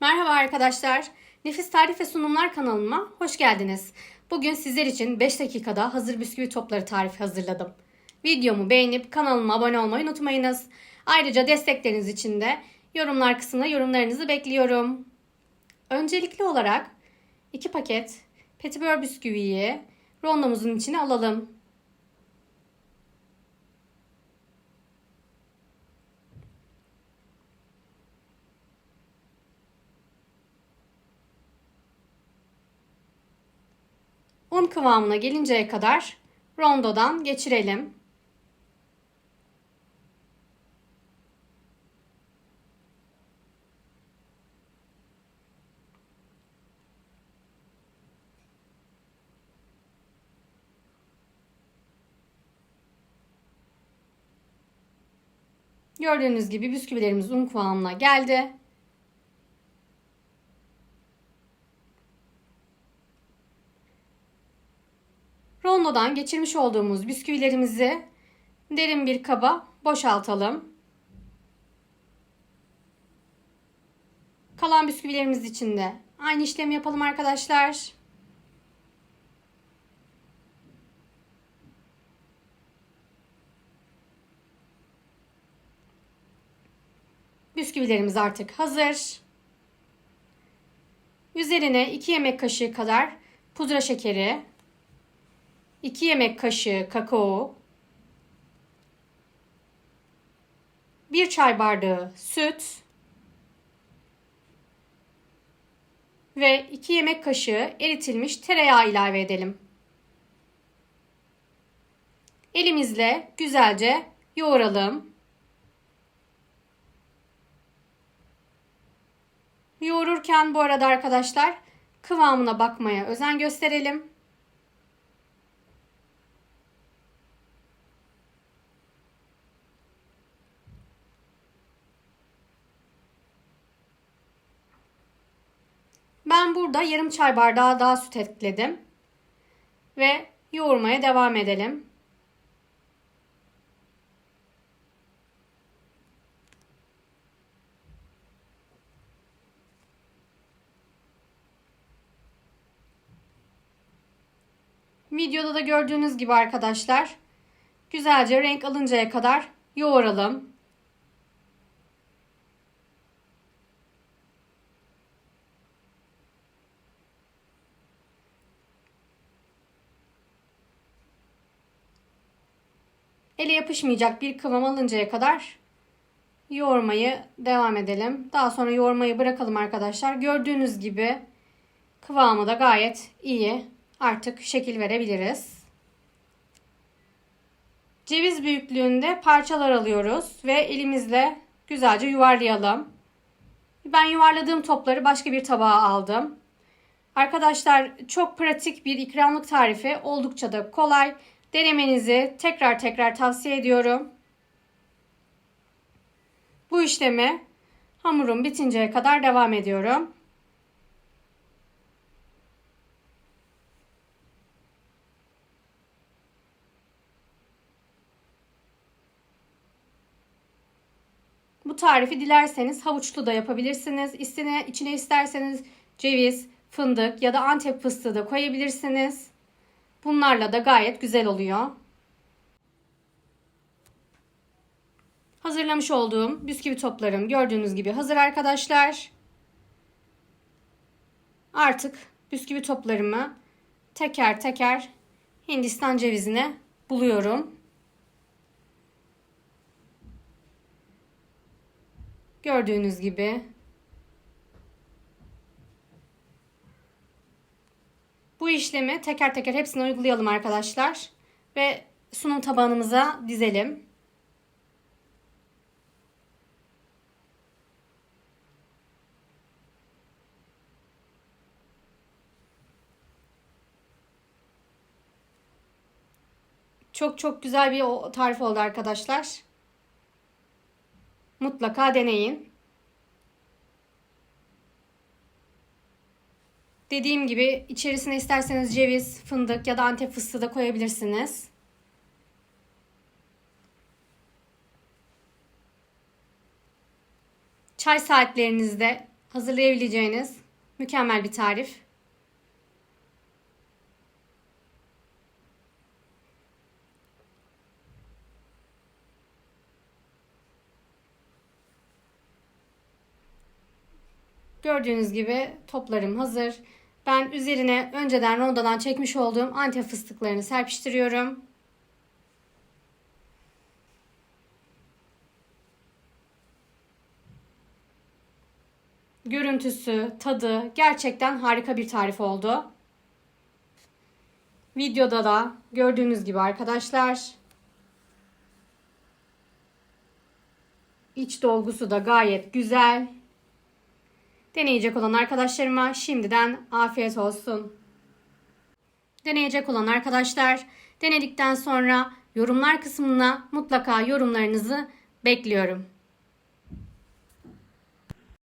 Merhaba arkadaşlar. Nefis Tarif ve Sunumlar kanalıma hoş geldiniz. Bugün sizler için 5 dakikada hazır bisküvi topları tarifi hazırladım. Videomu beğenip kanalıma abone olmayı unutmayınız. Ayrıca destekleriniz için de yorumlar kısmına yorumlarınızı bekliyorum. Öncelikli olarak 2 paket petibör bisküviyi rondomuzun içine alalım. Un kıvamına gelinceye kadar rondodan geçirelim. Gördüğünüz gibi bisküvilerimiz un kıvamına geldi. Rondodan geçirmiş olduğumuz bisküvilerimizi derin bir kaba boşaltalım. Kalan bisküvilerimiz için de aynı işlemi yapalım arkadaşlar. Bisküvilerimiz artık hazır. Üzerine 2 yemek kaşığı kadar pudra şekeri, 2 yemek kaşığı kakao, 1 çay bardağı süt ve 2 yemek kaşığı eritilmiş tereyağı ilave edelim. Elimizle güzelce yoğuralım. Yoğururken bu arada arkadaşlar kıvamına bakmaya özen gösterelim. Ben burada yarım çay bardağı daha süt ekledim. Ve yoğurmaya devam edelim. Videoda da gördüğünüz gibi arkadaşlar güzelce renk alıncaya kadar yoğuralım. Ele yapışmayacak bir kıvam alıncaya kadar yoğurmayı devam edelim. Daha sonra yoğurmayı bırakalım arkadaşlar. Gördüğünüz gibi kıvamı da gayet iyi. Artık şekil verebiliriz. Ceviz büyüklüğünde parçalar alıyoruz ve elimizle güzelce yuvarlayalım. Ben yuvarladığım topları başka bir tabağa aldım. Arkadaşlar çok pratik bir ikramlık tarifi. Oldukça da kolay. Denemenizi tekrar tekrar tavsiye ediyorum. Bu işlemi hamurum bitinceye kadar devam ediyorum. Bu tarifi dilerseniz havuçlu da yapabilirsiniz. İstene, içine isterseniz ceviz, fındık ya da antep fıstığı da koyabilirsiniz. Bunlarla da gayet güzel oluyor. Hazırlamış olduğum bisküvi toplarım gördüğünüz gibi hazır arkadaşlar. Artık bisküvi toplarımı teker teker Hindistan cevizine buluyorum. Gördüğünüz gibi Bu işlemi teker teker hepsini uygulayalım arkadaşlar. Ve sunum tabağımıza dizelim. Çok çok güzel bir tarif oldu arkadaşlar. Mutlaka deneyin. Dediğim gibi içerisine isterseniz ceviz, fındık ya da antep fıstığı da koyabilirsiniz. Çay saatlerinizde hazırlayabileceğiniz mükemmel bir tarif. Gördüğünüz gibi toplarım hazır. Ben üzerine önceden rondodan çekmiş olduğum antep fıstıklarını serpiştiriyorum. Görüntüsü, tadı gerçekten harika bir tarif oldu. Videoda da gördüğünüz gibi arkadaşlar iç dolgusu da gayet güzel. Deneyecek olan arkadaşlarıma şimdiden afiyet olsun. Deneyecek olan arkadaşlar denedikten sonra yorumlar kısmına mutlaka yorumlarınızı bekliyorum.